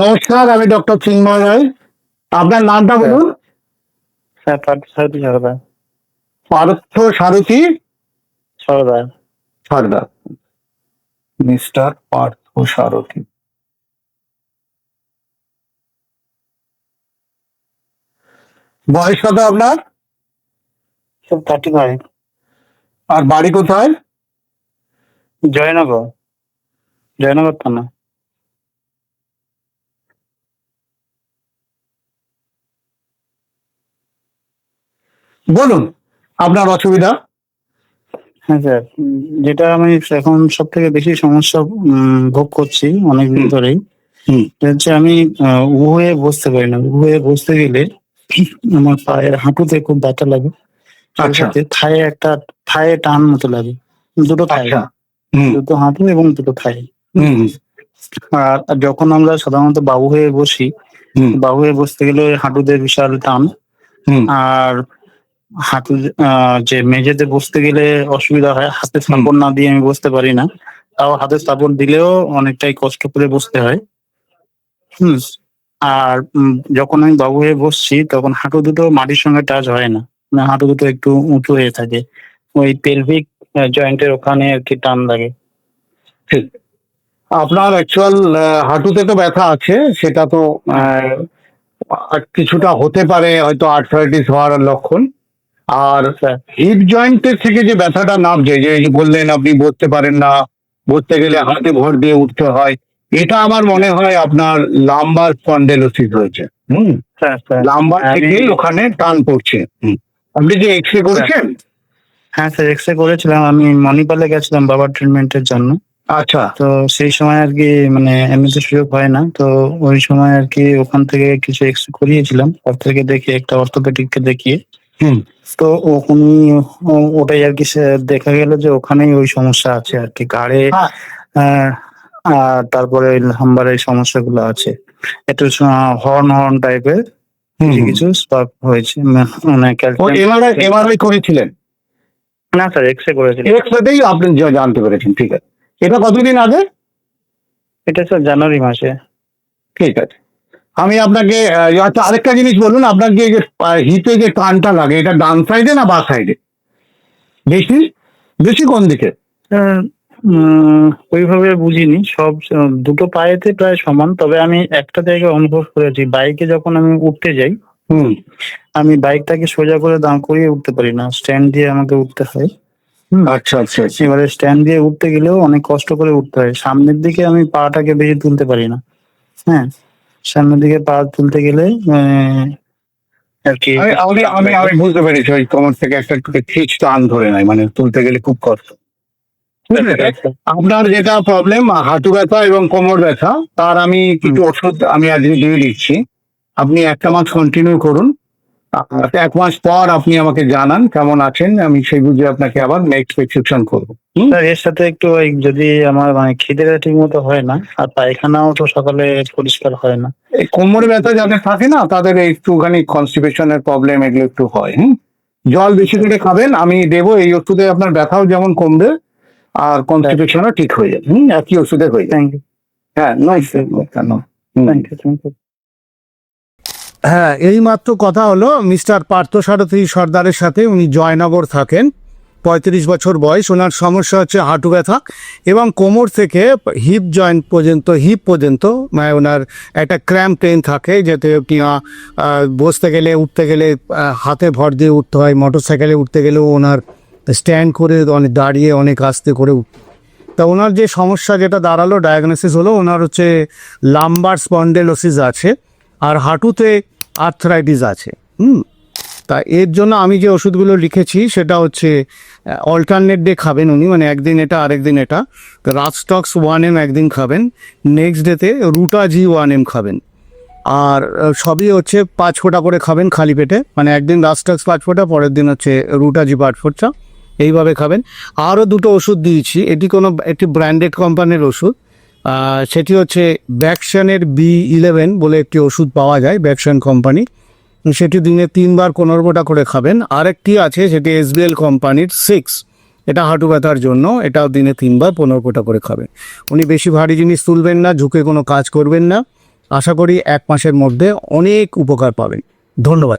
নমস্কার আমি ডক্টর চিন্ময় রায়। আপনার নামটা বলুন। পার্থ সারথী সরদার। পার্থ সারথী? সরদার। সর্দার। মিস্টার পার্থ সারথী। বয়স কত আপনার? থার্টি ফাইভ আর বাড়ি কোথায়? জয়নগর। জয়নগর থানা। বলুন আপনার অসুবিধা? হ্যাঁ স্যার যেটা আমি এখন সব থেকে বেশি সমস্যা ভোগ করছি অনেকদিন ধরেই হুম। হচ্ছে আমি উবু বসতে পারি না। উবু হয়ে বসতে গেলে আমার পায়ের হাঁটুতে খুব ব্যথা লাগে। আচ্ছা। থায়ে একটা থায়ে টান মতো লাগে। দুটো থায়ে আচ্ছা। হুম। দুটো হাঁটু এবং দুটো থায়ে আর যখন আমরা সাধারণত বাবু হয়ে বসি বাবু হয়ে বসতে গেলে ওই হাঁটুতে বিশাল টান। হুম। আর আহ, যে মেঝেতে বসতে গেলে অসুবিধা হয় হাতে সাপোর্ট না দিয়ে আমি বসতে পারি না। তাও হাতে সাপোর্ট দিলেও অনেকটাই কষ্ট করে বসতে হয়। হুম আর যখন আমি বাবু হয়ে বসছি তখন হাঁটু দুটো মাটির সঙ্গে টাচ হয় না। মানে হাঁটু দুটো একটু উঁচু হয়ে থাকে। ওই পেলভিক জয়েন্টের ওখানে আর কি টান লাগে। আপনার অ্যাকচুয়াল হাঁটুতে তো ব্যথা আছে সেটা তো কিছুটা হতে পারে হয়তো আর্থ্রাইটিস হওয়ার লক্ষণ। আর হিপ জয়েন্টের থেকে যে ব্যথাটা নামছে যে বললেন আপনি বসতে পারেন না বসতে গেলে হাতে ভর দিয়ে উঠতে হয় এটা আমার মনে হয় আপনার লাম্বার স্পন্ডেলোসিস হয়েছে। হুম? স্যার স্যার লাম্বার থেকে ওখানে টান পড়ছে। আপনি যে এক্স রে করেছেন? হ্যাঁ স্যার এক্স রে করেছিলাম। আমি মণিপালে গেছিলাম বাবার ট্রিটমেন্টের জন্য। আচ্ছা। তো সেই সময় আর কি মানে এমনিতে সুযোগ হয় না। তো ওই সময় আর কি ওখান থেকে কিছু এক্স করিয়েছিলাম। থেকে দেখিয়ে একটা অর্থোপেডিককে দেখিয়ে। হুম। তো উনি ও- ওটাই আর কি দেখা গেল যে ওখানেই ওই সমস্যা আছে আর কি ঘাড়ে হ্যাঁ। আর তারপরে লাম্বার এই সমস্যাগুলো আছে। একটু হর্ন হর্ন টাইপের কিছু। কিছু স্পার্ক হয়েছে মানে এমআরআই এমআরআই করেছিলেন? না স্যার এক্স রে করেছিলাম। এক্স রেতেই আপনি জানতে পেরেছেন ঠিক আছে। এটা কতদিন আগে? এটা স্যার জানুয়ারি মাসে। ঠিক আছে। আমি আপনাকে আচ্ছা আরেকটা জিনিস বলুন আপনার যে হিপে যে টানটা লাগে এটা ডান সাইডে না বা সাইডে বেশি বেশি কোন দিকে। ওইভাবে বুঝিনি সব দুটো পায়েতে প্রায় সমান তবে আমি একটা জায়গায় অনুভব করেছি বাইকে যখন আমি উঠতে যাই হুম। আমি বাইকটাকে সোজা করে দাঁড় করিয়ে উঠতে পারি না স্ট্যান্ড দিয়ে আমাকে উঠতে হয়। আচ্ছা আচ্ছা আচ্ছা। এবারে স্ট্যান্ড দিয়ে উঠতে গেলেও অনেক কষ্ট করে উঠতে হয় সামনের দিকে আমি পাটাকে বেশি তুলতে পারি না হ্যাঁ। সামনের দিকে পা তুলতে গেলে আর কি আমি আমি আমি বুঝতে পেরেছি ওই কোমর থেকে একটা একটু খিচ টান ধরে নাই মানে তুলতে গেলে খুব কষ্ট। আপনার যেটা প্রবলেম হাঁটু ব্যথা এবং কোমর ব্যথা তার আমি কিছু ওষুধ আমি আজকে দিয়ে দিচ্ছি। আপনি একটা মাস কন্টিনিউ করুন। এক মাস পর আপনি আমাকে জানান কেমন আছেন আমি সেই বুঝে আপনাকে আবার নেক্সট প্রেসক্রিপশন করব। স্যার এর সাথে একটু ওই যদি আমার মানে খিদেটা ঠিক মতো হয় না আর পায়খানাও তো সকালে পরিষ্কার হয় না। এই কোমর ব্যথা যাদের থাকে না তাদের একটুখানি কনস্টিপেশনের প্রবলেম এগুলো একটু হয় হুম? জল বেশি করে খাবেন আমি দেবো এই ওষুধে আপনার ব্যথাও যেমন কমবে আর কনস্টিপেশনও ঠিক হয়ে যাবে হুম? একই ওষুধে হয়ে যাবে। হ্যাঁ নয় কেন থ্যাংক ইউ থ্যাংক ইউ হ্যাঁ এই মাত্র কথা হলো মিস্টার পার্থসারথী সর্দারের সাথে উনি জয়নগর থাকেন। পঁয়ত্রিশ বছর বয়স, ওনার সমস্যা হচ্ছে হাঁটু ব্যথা এবং কোমর থেকে হিপ জয়েন্ট পর্যন্ত হিপ পর্যন্ত মানে ওনার একটা ক্র্যাম্প পেন থাকে, যাতে কি বসতে গেলে, উঠতে গেলে হাতে ভর দিয়ে উঠতে হয় মোটর সাইকেলে উঠতে গেলেও ওনার স্ট্যান্ড করে অনেক দাঁড়িয়ে অনেক আস্তে করে তা ওনার যে সমস্যা যেটা দাঁড়াল ডায়াগনোসিস হলো, ওনার হচ্ছে লাম্বার স্পন্ডেলোসিস আছে। আর হাঁটুতে আর্থরাইটিস আছে। হুম? তা এর জন্য আমি যে ওষুধগুলো লিখেছি, সেটা হচ্ছে অল্টারনেট ডে খাবেন উনি মানে একদিন এটা আরেকদিন এটা। রাস্টক্স ওয়ান এম একদিন খাবেন নেক্সট ডেতে রুটা জি ওয়ান এম খাবেন। আর সবই হচ্ছে পাঁচ ফোঁটা করে খাবেন খালি পেটে মানে একদিন রাস্টক্স পাঁচ ফোঁটা, পরের দিন হচ্ছে রুটা জি পাঁচ ফোঁটা, এইভাবে খাবেন। আরও দুটো ওষুধ দিয়েছি, এটি কোনো, একটি ব্র্যান্ডেড কোম্পানির ওষুধ। সেটি হচ্ছে ব্যাকশনের বি ইলেভেন বলে একটি ওষুধ পাওয়া যায়, ব্যাকশন কোম্পানি। সেটি দিনে তিনবার পনেরোটা করে খাবেন। আরেকটি আছে, সেটি এসবিএল কোম্পানির সিক্স। এটা হাঁটু ব্যথার জন্য, এটাও দিনে তিনবার পনেরো ফোঁটা করে খাবেন। উনি বেশি ভারী জিনিস তুলবেন না, ঝুঁকে কোনো কাজ করবেন না। আশা করি এক মাসের মধ্যে অনেক উপকার পাবেন। ধন্যবাদ।